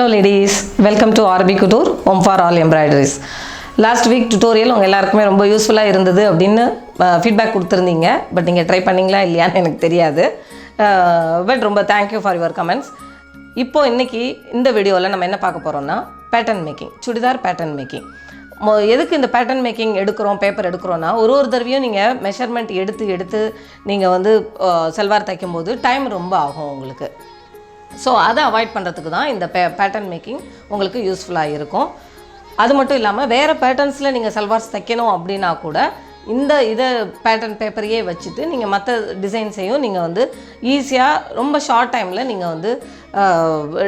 Hello ladies welcome to RB couture Om for all embroideries last week tutorial உங்கள் எல்லாருக்குமே ரொம்ப யூஸ்ஃபுல்லாக இருந்தது அப்படின்னு ஃபீட்பேக் கொடுத்துருந்தீங்க. பட் நீங்கள் ட்ரை பண்ணீங்களா இல்லையான்னு எனக்கு தெரியாது. பட் ரொம்ப தேங்க்யூ ஃபார் யுவர் கமெண்ட்ஸ் இப்போ இன்றைக்கி இந்த வீடியோவில் நம்ம என்ன பார்க்க போகிறோம்னா pattern making churidar pattern making எதுக்கு இந்த பேட்டர்ன் மேக்கிங் எடுக்கிறோம் பேப்பர் எடுக்கிறோன்னா ஒரு ஒரு தடவையும் நீங்கள் மெஷர்மெண்ட் எடுத்து எடுத்து நீங்கள் வந்து அஹ், செல்வார் தைக்கும்போது டைம் ரொம்ப ஆகும் உங்களுக்கு. ஸோ அதை அவாய்ட் பண்ணுறதுக்கு தான் இந்த பே பேட்டர்ன் மேக்கிங் உங்களுக்கு யூஸ்ஃபுல்லாக இருக்கும். அது மட்டும் இல்லாமல் வேறு பேட்டர்ன்ஸில் நீங்கள் சல்வார்ஸ் தைக்கணும் அப்படின்னா கூட இந்த இதை பேட்டர்ன் பேப்பரையே வச்சுட்டு நீங்கள் மற்ற டிசைன்ஸையும் நீங்கள் வந்து ஈஸியாக ரொம்ப ஷார்ட் டைமில் நீங்கள் வந்து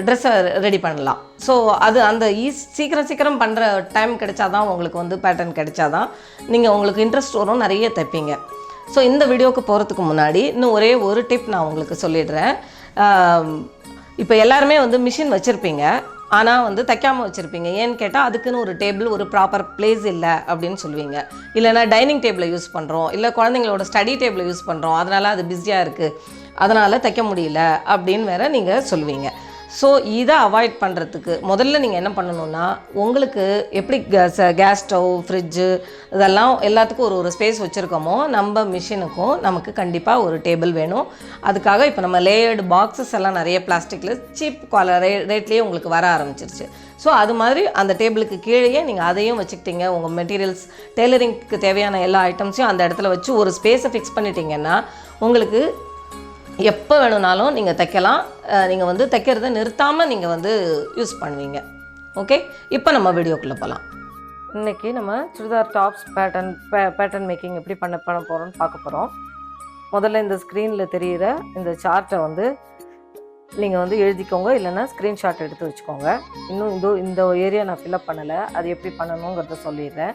ட்ரெஸ்ஸை ரெடி பண்ணலாம். ஸோ அது அந்த ஈஸ் சீக்கிரம் சீக்கிரம் பண்ணுற டைம் கிடைச்சாதான் உங்களுக்கு வந்து பேட்டர்ன் கிடைச்சாதான் நீங்கள் உங்களுக்கு இன்ட்ரெஸ்ட் வரும் நிறைய தைப்பீங்க. ஸோ இந்த வீடியோவுக்கு போகிறதுக்கு முன்னாடி இன்னும் ஒரே ஒரு டிப் நான் உங்களுக்கு சொல்லிடுறேன். இப்போ எல்லாருமே வந்து மிஷின் வச்சுருப்பீங்க. ஆனால் வந்து தைக்காமல் வச்சுருப்பீங்க. ஏன்னு கேட்டால் அதுக்குன்னு ஒரு டேபிள் ஒரு ப்ராப்பர் பிளேஸ் இல்லை அப்படின்னு சொல்லுவீங்க. இல்லைன்னா டைனிங் டேபிளை யூஸ் பண்ணுறோம் இல்லை குழந்தைங்களோட ஸ்டடி டேபிளை யூஸ் பண்ணுறோம் அதனால் அது பிஸியாக இருக்குது அதனால் தைக்க முடியல அப்படின்னு வேற நீங்கள் சொல்லுவீங்க. ஸோ இதை அவாய்ட் பண்ணுறதுக்கு முதல்ல நீங்கள் என்ன பண்ணணும்னா உங்களுக்கு எப்படி கேஸ் கேஸ் ஸ்டவ் ஃப்ரிட்ஜு இதெல்லாம் எல்லாத்துக்கும் ஒரு ஒரு ஸ்பேஸ் வச்சுருக்கோமோ நம்ம மிஷினுக்கும் நமக்கு கண்டிப்பாக ஒரு டேபிள் வேணும். அதுக்காக இப்போ நம்ம லேயர்டு பாக்ஸஸ் எல்லாம் நிறைய பிளாஸ்டிக்கில் சீப் குவால ரே ரேட்லேயே உங்களுக்கு வர ஆரம்பிச்சிருச்சு. ஸோ அது மாதிரி அந்த டேபிளுக்கு கீழேயே நீங்கள் அதையும் வச்சுக்கிட்டீங்க. உங்கள் மெட்டீரியல்ஸ் டெய்லரிங்க்கு தேவையான எல்லா ஐட்டம்ஸையும் அந்த இடத்துல வச்சு ஒரு ஸ்பேஸை ஃபிக்ஸ் பண்ணிட்டீங்கன்னா உங்களுக்கு எப்போ வேணும்னாலும் நீங்கள் தைக்கலாம். நீங்கள் வந்து தைக்கிறத நிறுத்தாமல் நீங்கள் வந்து யூஸ் பண்ணுவீங்க. ஓகே? இப்போ நம்ம வீடியோக்குள்ளே போகலாம் இன்றைக்கி நம்ம சுடிதார் டாப்ஸ் பேட்டர்ன் பே பேட்டர்ன் மேக்கிங் எப்படி பண்ண பண்ண போகிறோம்னு பார்க்க போகிறோம் முதல்ல இந்த ஸ்க்ரீனில் தெரிகிற இந்த சார்ட்டை வந்து நீங்கள் வந்து எழுதிக்கோங்க. இல்லைன்னா ஸ்க்ரீன்ஷாட் எடுத்து வச்சுக்கோங்க. இன்னும் இந்த இந்த ஏரியா நான் ஃபில்அப் பண்ணலை. அது எப்படி பண்ணணுங்கிறத சொல்லிடுறேன்.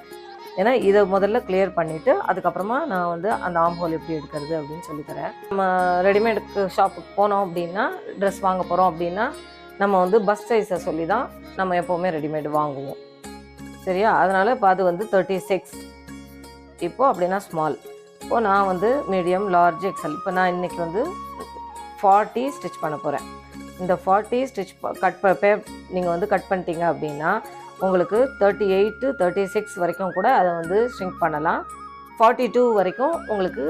ஏன்னா இதை முதல்ல கிளியர் பண்ணிவிட்டு அதுக்கப்புறமா நான் வந்து அந்த ஆம் ஹோல் எப்படி எடுக்கிறது அப்படின்னு சொல்லித்தரேன். நம்ம ரெடிமேடுக்கு ஷாப்புக்கு போனோம் அப்படின்னா ட்ரெஸ் வாங்க போகிறோம் அப்படின்னா நம்ம வந்து பஸ் சைஸை சொல்லி தான் நம்ம எப்போவுமே ரெடிமேடு வாங்குவோம். சரியா? அதனால் இப்போ அது வந்து தேர்ட்டி சிக்ஸ் இப்போது அப்படின்னா ஸ்மால் இப்போது நான் வந்து மீடியம் லார்ஜ் எக்ஸல் இப்போ நான் இன்றைக்கி வந்து ஃபார்ட்டி ஸ்டிச் பண்ண போகிறேன் இந்த ஃபார்ட்டி ஸ்டிச் கட் பே நீங்கள் வந்து கட் பண்ணிட்டீங்க அப்படின்னா உங்களுக்கு தேர்ட்டி எயிட்டு தேர்ட்டி சிக்ஸ் வரைக்கும் கூட அதை வந்து ஷ்ரிங்க் பண்ணலாம். ஃபார்ட்டி டூ வரைக்கும் உங்களுக்கு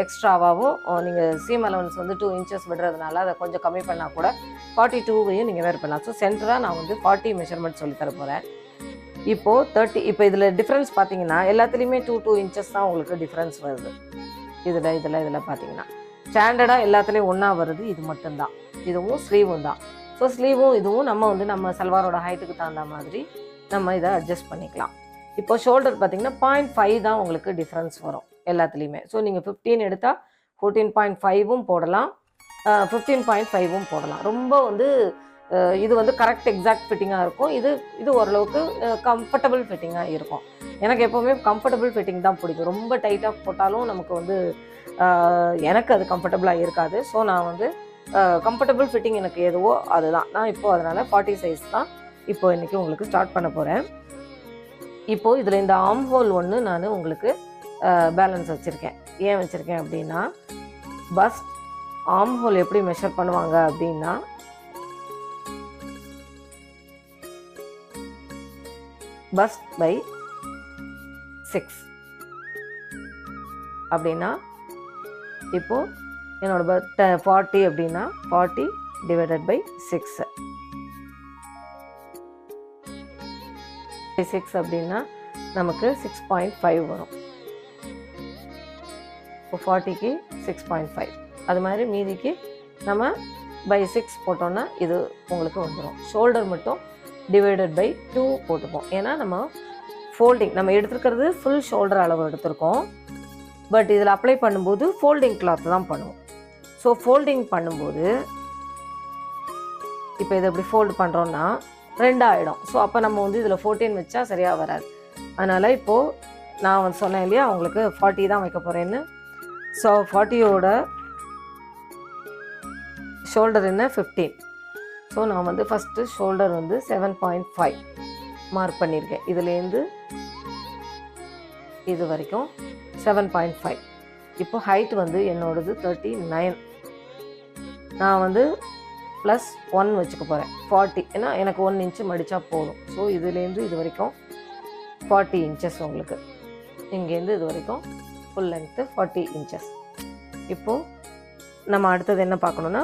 எக்ஸ்ட்ராவாகவும் நீங்கள் சீம் அலவன்ஸ் வந்து டூ இன்ச்சஸ் விடுறதுனால அதை கொஞ்சம் கம்மி பண்ணால் கூட ஃபார்ட்டி டூவையும் நீங்கள் வேர் பண்ணலாம். ஸோ சென்டராக நான் வந்து ஃபார்ட்டி மெஷர்மெண்ட் சொல்லித்தர போகிறேன் இப்போது தேர்ட்டி இப்போ இதில் டிஃப்ரென்ஸ் பார்த்தீங்கன்னா எல்லாத்துலேயுமே டூ டூ இன்ச்சஸ் தான் உங்களுக்கு டிஃப்ரென்ஸ் வருது. இதில் இதில் இதில் பார்த்தீங்கன்னா ஸ்டாண்டர்டாக எல்லாத்துலேயும் ஒன்றா வருது. இது மட்டும்தான். இதுவும் ஸ்லீவும் தான். ஸோ ஸ்லீவும் இதுவும் நம்ம வந்து நம்ம சல்வாரோட ஹைட்டுக்கு தகுந்த மாதிரி நம்ம இதை அட்ஜஸ்ட் பண்ணிக்கலாம். இப்போ ஷோல்டர் பார்த்தீங்கன்னா பாயிண்ட் ஃபைவ் தான் உங்களுக்கு டிஃப்ரென்ஸ் வரும் எல்லாத்துலேயுமே. ஸோ நீங்கள் ஃபிஃப்டீன் எடுத்தால் ஃபோர்டீன் பாயிண்ட் ஃபைவும் போடலாம். ஃபிஃப்டீன் பாயிண்ட் ஃபைவும் போடலாம். ரொம்ப வந்து இது வந்து கரெக்ட் எக்ஸாக்ட் ஃபிட்டிங்காக இருக்கும். இது இது ஓரளவுக்கு கம்ஃபர்டபுள் ஃபிட்டிங்காக இருக்கும். எனக்கு எப்போவுமே கம்ஃபர்டபுள் ஃபிட்டிங் தான் பிடிக்கும். ரொம்ப டைட்டாக போட்டாலும் நமக்கு வந்து எனக்கு அது கம்ஃபர்டபுளாக இருக்காது. ஸோ நான் வந்து கம்ஃபர்டபுள் ஃபிட்டிங் எனக்கு எதுவோ அதுதான். நான் இப்போ அதனால் ஃபார்ட்டி சைஸ் தான் இப்போ இன்றைக்கி உங்களுக்கு ஸ்டார்ட் பண்ண போகிறேன் இப்போது இதில் இந்த ஆம் ஹோல் ஒன்று நான் உங்களுக்கு பேலன்ஸ் வச்சுருக்கேன். ஏன் வச்சுருக்கேன் அப்படின்னா பஸ் ஆம் ஹோல் எப்படி மெஷர் பண்ணுவாங்க அப்படின்னா பஸ் பை சிக்ஸ் அப்படின்னா இப்போது என்னோடய பர்த் ஃபார்ட்டி அப்படின்னா forty divided by six six அப்படின்னா நமக்கு சிக்ஸ் பாயிண்ட் ஃபைவ் வரும். இப்போ ஃபார்ட்டிக்கு சிக்ஸ் பாயிண்ட் ஃபைவ் அது மாதிரி மீதிக்கு நம்ம பை சிக்ஸ் போட்டோன்னா இது உங்களுக்கு வந்துடும் ஷோல்டர் மட்டும் டிவைடட் பை டூ போட்டுப்போம். ஏன்னா நம்ம ஃபோல்டிங் நம்ம எடுத்துருக்கிறது ஃபுல் ஷோல்டர் அளவு எடுத்திருக்கோம். பட் இதில் அப்ளை பண்ணும்போது ஃபோல்டிங் கிளாத் தான் பண்ணுவோம். ஸோ ஃபோல்டிங் பண்ணும்போது இப்போ இதை இப்படி ஃபோல்டு பண்ணுறோன்னா ரெண்டாயிடும். ஸோ அப்போ நம்ம வந்து இதில் ஃபோர்டீன் வச்சா சரியாக வராது. அதனால் இப்போது நான் வந்து சொன்னேன் இல்லையா உங்களுக்கு ஃபார்ட்டி தான் வைக்க போகிறேன்னு ஸோ ஃபார்ட்டியோட ஷோல்டர் என்ன? ஃபிஃப்டீன் ஸோ நான் வந்து ஃபஸ்ட்டு ஷோல்டர் வந்து செவன் பாயிண்ட் ஃபைவ் மார்க் பண்ணியிருக்கேன். இதுலேருந்து இது வரைக்கும் செவன் பாயிண்ட் ஃபைவ் இப்போ ஹைட் வந்து என்னோடது தேர்ட்டி நைன் நான் வந்து ப்ளஸ் ஒன் வச்சுக்க போகிறேன் ஃபார்ட்டி ஏன்னா எனக்கு ஒன் இன்ச்சு மடித்தா போதும். ஸோ இதுலேருந்து இது வரைக்கும் ஃபார்ட்டி இன்ச்சஸ் உங்களுக்கு. இங்கேருந்து இது வரைக்கும் ஃபுல் லென்த்து ஃபார்ட்டி இன்ச்சஸ் இப்போது நம்ம அடுத்தது என்ன பார்க்கணுன்னா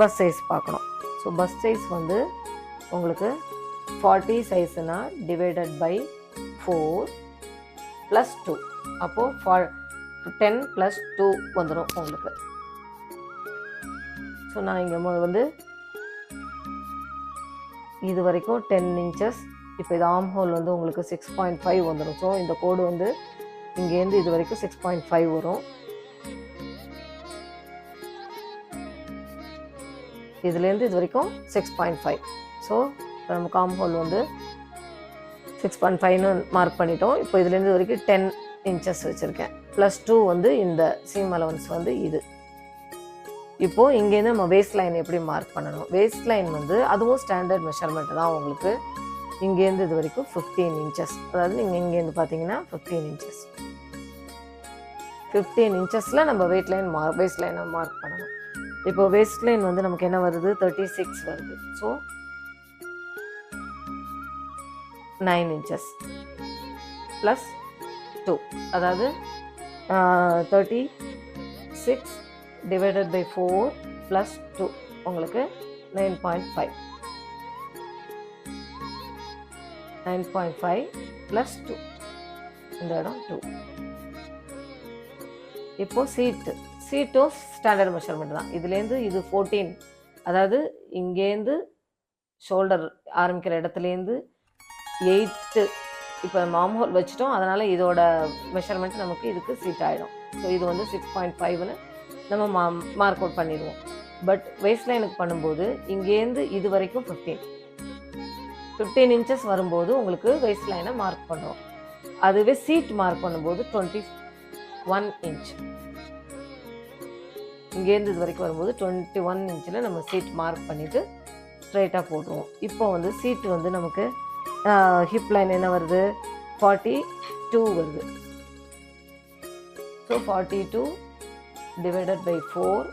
பஸ் சைஸ் பார்க்கணும். ஸோ பஸ் சைஸ் வந்து உங்களுக்கு forty சைஸ்னா divided by four plus two அப்போது ஃபா டென் ப்ளஸ் டூ வந்துடும் உங்களுக்கு. ஸோ நான் இங்கே வந்து இது வரைக்கும் டென் இன்ச்சஸ் இப்போ இது ஆம் ஹோல் வந்து உங்களுக்கு சிக்ஸ் பாயிண்ட் ஃபைவ் வந்துடும் ஸோ இந்த கோடு வந்து இங்கேருந்து இது வரைக்கும் சிக்ஸ் பாயிண்ட் ஃபைவ் வரும். இதுலேருந்து இது வரைக்கும் சிக்ஸ் பாயிண்ட் ஃபைவ் ஸோ இப்போ நம்ம காம் ஹோல் வந்து சிக்ஸ் பாயிண்ட் ஃபைவ்னு மார்க் பண்ணிட்டோம். இப்போ இதுலேருந்து இது வரைக்கும் டென் இன்ச்சஸ் வச்சுருக்கேன். ப்ளஸ் டூ வந்து இந்த சீம் அலவன்ஸ் வந்து இது. இப்போது இங்கேருந்து நம்ம வேஸ்ட் லைன் எப்படி மார்க் பண்ணணும்? வேஸ்ட் லைன் வந்து அதுவும் ஸ்டாண்டர்ட் மெஷர்மெண்ட் தான் உங்களுக்கு. இங்கேருந்து இது வரைக்கும் ஃபிஃப்டீன் இன்ச்சஸ் அதாவது நீங்கள் இங்கேருந்து பார்த்தீங்கன்னா ஃபிஃப்டீன் இன்ச்சஸ் ஃபிஃப்டீன் இன்ச்சஸில் நம்ம வெயிட் லைன் மார்க் வேஸ்ட் லைனை மார்க் பண்ணணும். இப்போ வேஸ்ட் லைன் வந்து நமக்கு என்ன வருது? தேர்ட்டி சிக்ஸ் வருது. So nine inches plus two அதாவது thirty six divided by four plus two உங்களுக்கு nine point five nine point five plus two இந்த இடம் டூ இப்போது சீட்டு சீட்டும் ஸ்டாண்டர்ட் மெஷர்மெண்ட் தான். இதுலேருந்து இது ஃபோர்டீன் அதாவது இங்கேருந்து ஷோல்டர் ஆரம்பிக்கிற இடத்துலேருந்து எயித்து இப்போ மாம் ஹோல் வச்சுட்டோம். அதனால் இதோட மெஷர்மெண்ட் நமக்கு இதுக்கு சீட் ஆகிடும் ஸோ இது வந்து சிக்ஸ் பாயிண்ட் ஃபைவ்னு நம்ம மா மார்க் அவுட் பண்ணிடுவோம். பட் வேஸ்ட் லைனுக்கு பண்ணும்போது இங்கேருந்து இது வரைக்கும் ஃபிஃப்டீன் ஃபிஃப்டீன் இன்ச்சஸ் வரும்போது உங்களுக்கு வேஸ்ட் லைனை மார்க் பண்ணுறோம் அதுவே சீட் மார்க் பண்ணும்போது டுவெண்ட்டி ஒன் இன்ச் இங்கேருந்து இது வரைக்கும் வரும்போது டுவெண்ட்டி ஒன் இன்ச்சில் நம்ம சீட் மார்க் பண்ணிவிட்டு ஸ்ட்ரைட்டாக போட்டுருவோம். இப்போ வந்து சீட்டு வந்து நமக்கு ஹிப் லைன் என்ன வருது? ஃபார்ட்டி டூ வருது. So forty two divided by four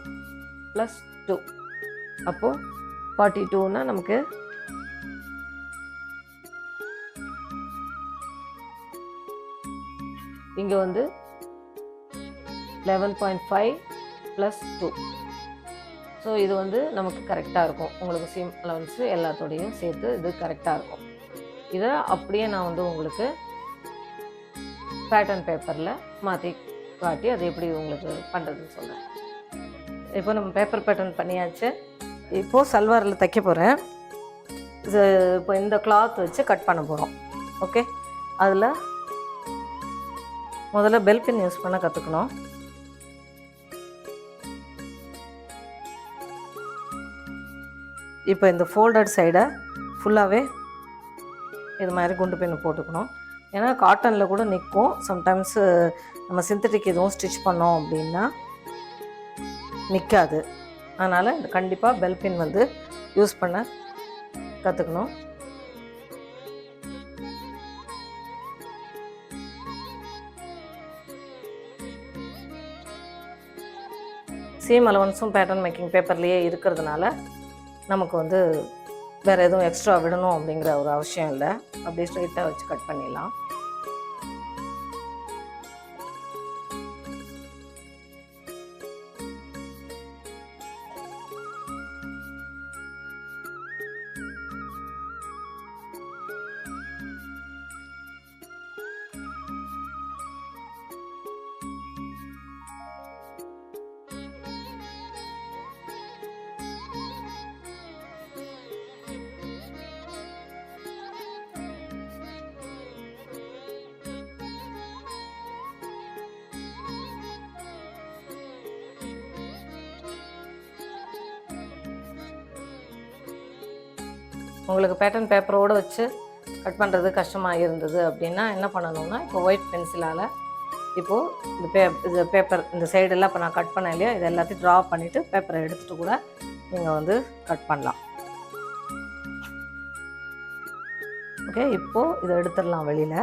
plus two அப்போது ஃபார்ட்டி டூனா நமக்கு இங்கே வந்து eleven point five plus two so இது வந்து நமக்கு கரெக்டாக இருக்கும். உங்களுக்கு சிம் அலவன்ஸு எல்லாத்தோடையும் சேர்த்து இது கரெக்டாக இருக்கும். இதை அப்படியே நான் வந்து உங்களுக்கு பேட்டர்ன் பேப்பரில் மாற்றி காட்டி அது எப்படி உங்களுக்கு பண்ணுறதுன்னு சொல்கிறேன் இப்போ நம்ம பேப்பர் பேட்டர்ன் பண்ணியாச்சு. இப்போது சல்வாரில் தைக்க போகிறேன் இது இப்போ இந்த கிளாத் வச்சு கட் பண்ண போகிறோம் ஓகே அதில் முதல்ல பெல்பின் யூஸ் பண்ண கற்றுக்கணும் இப்போ இந்த ஃபோல்டட் சைடை ஃபுல்லாகவே இது மாதிரி குண்டு பின்னு போட்டுக்கணும். ஏன்னா காட்டனில் கூட நிற்கும் சம்டைம்ஸு நம்ம சிந்தட்டிக் எதுவும் ஸ்டிச் பண்ணோம் அப்படின்னா நிற்காது அதனால் கண்டிப்பாக பெல்பின் வந்து யூஸ் பண்ண கற்றுக்கணும் சேம் அலவன்ஸும் பேட்டர்ன் மேக்கிங் பேப்பர்லேயே இருக்கிறதுனால நமக்கு வந்து வேறு எதுவும் எக்ஸ்ட்ரா விடணும் அப்படிங்கிற ஒரு அவசியம் இல்லை. அப்படியே ஸ்ட்ரைட்டாக வச்சு கட் பண்ணிடலாம். உங்களுக்கு பேட்டர்ன் பேப்பரோடு வச்சு கட் பண்ணுறது கஷ்டமாக இருந்தது அப்படின்னா என்ன பண்ணணும்னா இப்போ ஒயிட் பென்சிலால் இப்போது இந்த பே இது பேப்பர் இந்த சைடெல்லாம் இப்போ நான் கட் பண்ணேன் இல்லையா? இது எல்லாத்தையும் ட்ரா பண்ணிவிட்டு பேப்பரை எடுத்துகிட்டு கூட நீங்கள் வந்து கட் பண்ணலாம். ஓகே இப்போது இதை எடுத்துடலாம் வெளியில்.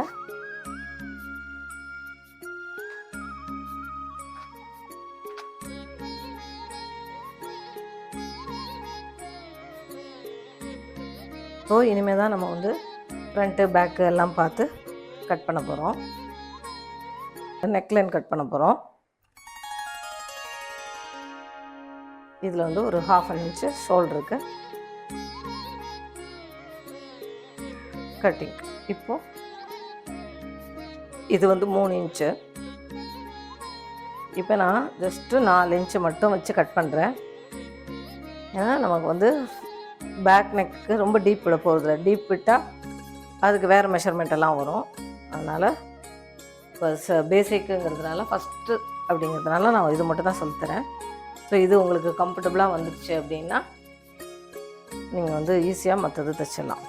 ஸோ இனிமேல் தான் நம்ம வந்து ஃப்ரண்ட்டு பேக்கு எல்லாம் பார்த்து கட் பண்ண போகிறோம் நெக்லைன் கட் பண்ண போகிறோம் இதில் வந்து ஒரு ஹாஃப் அன் இன்ச்சு ஷோல்டருக்கு கட்டிங் இப்போது இது வந்து மூணு இன்ச்சு இப்போ நான் ஜஸ்ட்டு நாலு இன்ச்சு மட்டும் வச்சு கட் பண்ணுறேன் ஏன்னா நமக்கு வந்து பேக் நெக்கு ரொம்ப டீப் விட போகிறதில்ல டீப் விட்டால் அதுக்கு வேறு மெஷர்மெண்ட் எல்லாம் வரும். அதனால் இப்போ பேசிக்குங்கிறதுனால ஃபஸ்ட்டு அப்படிங்கிறதுனால நான் இது மட்டும் தான் சொல்லித்தரேன். ஸோ இது உங்களுக்கு கம்ஃபர்டபுளாக வந்துடுச்சு அப்படின்னா நீங்கள் வந்து ஈஸியாக மற்றது தைச்சிடலாம்.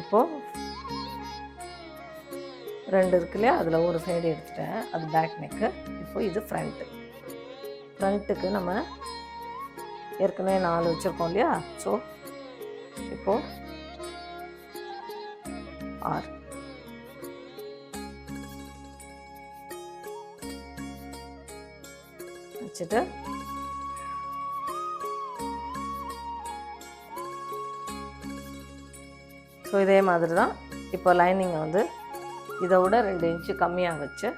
இப்போது ரெண்டு இருக்கு இல்லையா? அதில் ஒரு சைடு எடுத்துட்டேன். அது பேக் நெக்கு இப்போது இது ஃப்ரண்ட்டு ஃப்ரண்ட்டுக்கு நம்ம ஏற்கனவே நாலு வச்சுருக்கோம் இல்லையா? ஸோ இப்போது ஆறு. வச்சுட்டு ஸோ இதே மாதிரி தான் இப்போ லைனிங்கை வந்து இதை விட ரெண்டு இன்ச்சு கம்மியாக வச்சு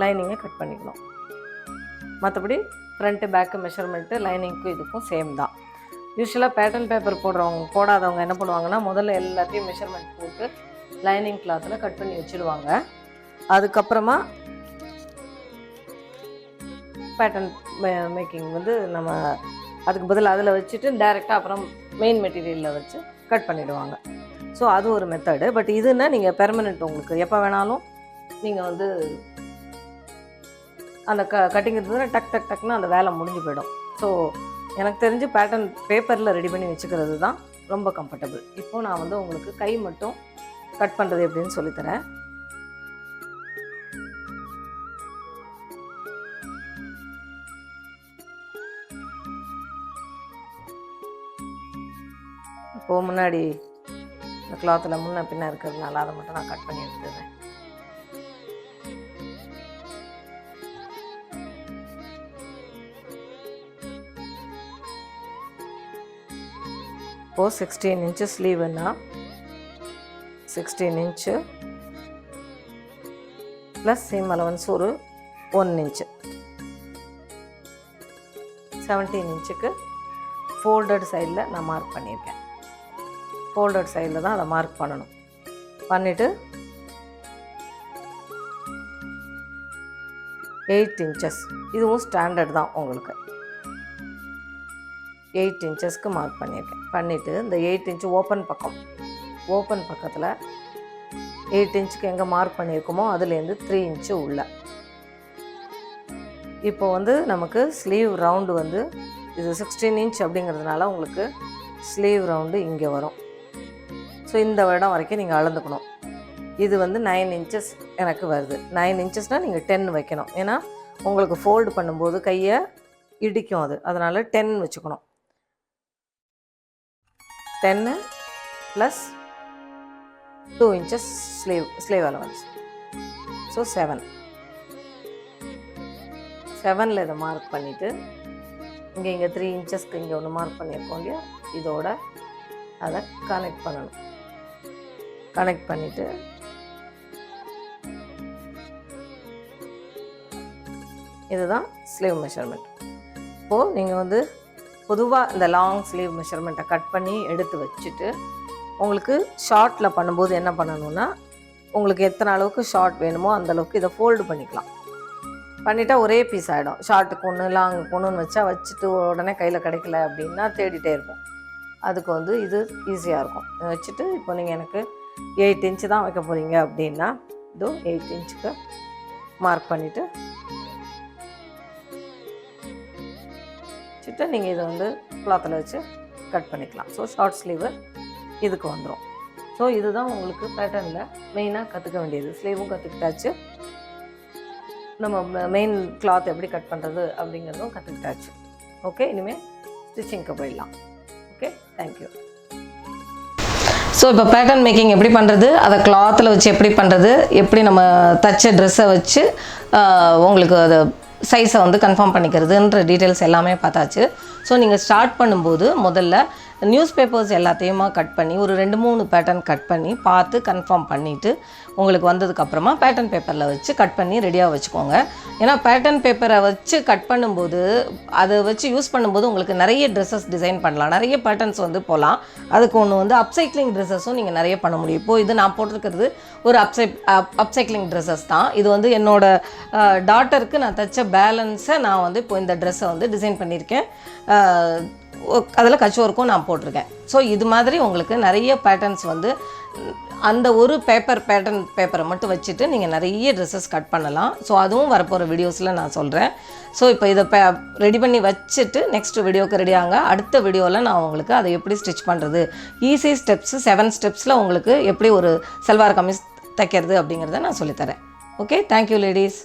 லைனிங்கை கட் பண்ணிக்கணும். மற்றபடி ஃப்ரண்ட்டு பேக்கு மெஷர்மெண்ட்டு லைனிங்க்கும் இதுக்கும் சேம் தான். யூஸ்வலாக பேட்டர்ன் பேப்பர் போடுறவங்க போடாதவங்க என்ன பண்ணுவாங்கன்னா முதல்ல எல்லாத்தையும் மெஷர்மெண்ட் போட்டு லைனிங் கிளாத்தில் கட் பண்ணி வச்சுடுவாங்க அதுக்கப்புறமா பேட்டர்ன் மேக்கிங் வந்து நம்ம அதுக்கு பதில் அதில் வச்சுட்டு டைரெக்டாக அப்புறம் மெயின் மெட்டீரியலில் வச்சு கட் பண்ணிவிடுவாங்க ஸோ அது ஒரு மெத்தடு பட் இதுன்னா நீங்கள் பெர்மனெண்ட் உங்களுக்கு எப்போ வேணாலும் நீங்கள் வந்து அந்த க கட்டிங் இருந்ததுன்னா டக் டக் டக்னு அந்த வேலை முடிஞ்சு போயிடும். ஸோ எனக்கு தெரிஞ்சு பேட்டர்ன் பேப்பரில் ரெடி பண்ணி வச்சுக்கிறது தான் ரொம்ப கம்ஃபர்டபுள் இப்போது நான் வந்து உங்களுக்கு கை மட்டும் கட் பண்ணுறது எப்படின்னு சொல்லித்தரேன். இப்போது முன்னாடி இந்த கிளாத்தில் முன்ன பின்ன இருக்கிறதுனால அதை மட்டும் நான் கட் பண்ணி எடுத்துடுறேன். இப்போது sixteen inch ஸ்லீவுன்னா sixteen inch plus seam allowance ஒரு ஒன் இன்ச்சு செவன்டீன் இன்ச்சுக்கு ஃபோல்டட் சைடில் நான் மார்க் பண்ணியிருக்கேன். ஃபோல்டட் சைடில் தான் அதை மார்க் பண்ணணும். பண்ணிவிட்டு எயிட் இன்ச்சஸ் இதுவும் ஸ்டாண்டர்ட் தான் உங்களுக்கு. எயிட் இன்ச்சஸ்க்கு மார்க் பண்ணியிருக்கேன். பண்ணிவிட்டு இந்த எயிட் இன்ச்சு ஓப்பன் பக்கம். ஓப்பன் பக்கத்தில் எயிட் இன்ச்சுக்கு எங்கே மார்க் பண்ணியிருக்கோமோ அதுலேருந்து த்ரீ இன்ச்சு உள்ள. இப்போ வந்து நமக்கு ஸ்லீவ் ரவுண்டு வந்து இது சிக்ஸ்டீன் இன்ச் அப்படிங்கிறதுனால உங்களுக்கு ஸ்லீவ் ரவுண்டு இங்கே வரும். ஸோ இந்த இடம் வரைக்கும் நீங்கள் அளந்துக்கணும். இது வந்து நைன் இன்ச்சஸ் எனக்கு வருது. நைன் இன்ச்சஸ்னால் நீங்கள் டென் வைக்கணும். ஏன்னா உங்களுக்கு ஃபோல்டு பண்ணும்போது கையை இடிக்கும் அது. அதனால் டென் வச்சுக்கணும். டென்னு plus two inches sleeve sleeve allowance so seven செவனில் இதை மார்க் பண்ணிவிட்டு இங்கே இங்கே த்ரீ இன்ச்சஸ்க்கு இங்கே ஒன்று மார்க் பண்ணியிருக்கோம் இல்லையா? இதோட அதை கனெக்ட் பண்ணணும். கனெக்ட் பண்ணிவிட்டு இதுதான் ஸ்லீவ் மெஷர்மெண்ட் இப்போது நீங்கள் வந்து பொதுவாக இந்த லாங் ஸ்லீவ் மெஷர்மெண்ட்டை கட் பண்ணி எடுத்து வச்சுட்டு உங்களுக்கு ஷார்ட்டில் பண்ணும்போது என்ன பண்ணணும்னா உங்களுக்கு எத்தனை அளவுக்கு ஷார்ட் வேணுமோ அந்தளவுக்கு இதை ஃபோல்டு பண்ணிக்கலாம். பண்ணிட்டா ஒரே பீஸ் ஆகிடும் ஷார்ட்டுக்கு ஒன்று லாங்குக்கு ஒன்றுன்னு வச்சா வச்சுட்டு உடனே கையில் கிடைக்கல அப்படின்னா தேடிட்டே இருப்போம். அதுக்கு வந்து இது ஈஸியாக இருக்கும். வச்சுட்டு இப்போ நீங்கள் எனக்கு எயிட் இன்ச்சு தான் வைக்க போகிறீங்க அப்படின்னா இதோ எயிட் இன்ச்சுக்கு மார்க் பண்ணிவிட்டு வச்சுட்டு நீங்கள் இதை வந்து கிளாத்தில் வச்சு கட் பண்ணிக்கலாம். ஸோ ஷார்ட் ஸ்லீவு இதுக்கு வந்துடும் ஸோ இதுதான் உங்களுக்கு பேட்டர்னில் மெயினாக கற்றுக்க வேண்டியது. ஸ்லீவும் கற்றுக்கிட்டாச்சு நம்ம மெயின் கிளாத் எப்படி கட் பண்ணுறது அப்படிங்கிறதும் கற்றுக்கிட்டாச்சு ஓகே இனிமேல் ஸ்டிச்சிங்க்கு போயிடலாம். ஓகே தேங்க்யூ ஸோ இப்போ பேட்டர்ன் மேக்கிங் எப்படி பண்ணுறது அதை கிளாத்தில் வச்சு எப்படி பண்ணுறது எப்படி நம்ம தச்ச ட்ரெஸ்ஸை வச்சு உங்களுக்கு அதை சைஸை வந்து கன்ஃபார்ம் பண்ணிக்கிறதுன்ற டீட்டெயில்ஸ் எல்லாமே பார்த்தாச்சு. ஸோ நீங்கள் ஸ்டார்ட் பண்ணும்போது முதல்ல நியூஸ் பேப்பர்ஸ் எல்லாத்தையுமா கட் பண்ணி ஒரு ரெண்டு மூணு பேட்டர்ன் கட் பண்ணி பார்த்து கன்ஃபார்ம் பண்ணிவிட்டு உங்களுக்கு வந்ததுக்கப்புறமா பேட்டர்ன் பேப்பரில் வச்சு கட் பண்ணி ரெடியாக வச்சுக்கோங்க. ஏன்னா பேட்டர்ன் பேப்பரை வச்சு கட் பண்ணும்போது அதை வச்சு யூஸ் பண்ணும்போது உங்களுக்கு நிறைய ட்ரெஸ்ஸஸ் டிசைன் பண்ணலாம். நிறைய பேட்டர்ன்ஸ் வந்து போகலாம் அதுக்கு ஒன்று வந்து அப்சைக்ளிங் ட்ரெஸ்ஸஸும் நீங்கள் நிறைய பண்ண முடியும். இப்போது இது நான் போட்டிருக்கிறது ஒரு அப்சை அப்சைக்ளிங் ட்ரெஸ்ஸஸ் தான். இது வந்து என்னோட டாட்டருக்கு நான் தைச்ச பேலன்ஸை நான் வந்து இப்போ இந்த ட்ரெஸ்ஸை வந்து டிசைன் பண்ணியிருக்கேன். அதில் கச் ஒர்க்கும் நான் போட்டிருக்கேன். ஸோ இது மாதிரி உங்களுக்கு நிறைய பேட்டர்ன்ஸ் வந்து அந்த ஒரு பேப்பர் பேட்டர்ன் பேப்பரை மட்டும் வச்சுட்டு நீங்கள் நிறைய ட்ரெஸ்ஸஸ் கட் பண்ணலாம். ஸோ அதுவும் வரப்போகிற வீடியோஸில் நான் சொல்கிறேன் ஸோ இப்போ இதை பே ரெடி பண்ணி வச்சுட்டு நெக்ஸ்ட் வீடியோக்கு ரெடி அடுத்த வீடியோவில் நான் உங்களுக்கு அதை எப்படி ஸ்டிச் பண்ணுறது ஈஸி ஸ்டெப்ஸ் செவன் ஸ்டெப்ஸில் உங்களுக்கு எப்படி ஒரு செல்வார் கமிஸ் தைக்கிறது அப்படிங்கிறத நான் சொல்லித்தரேன். Okay thank you ladies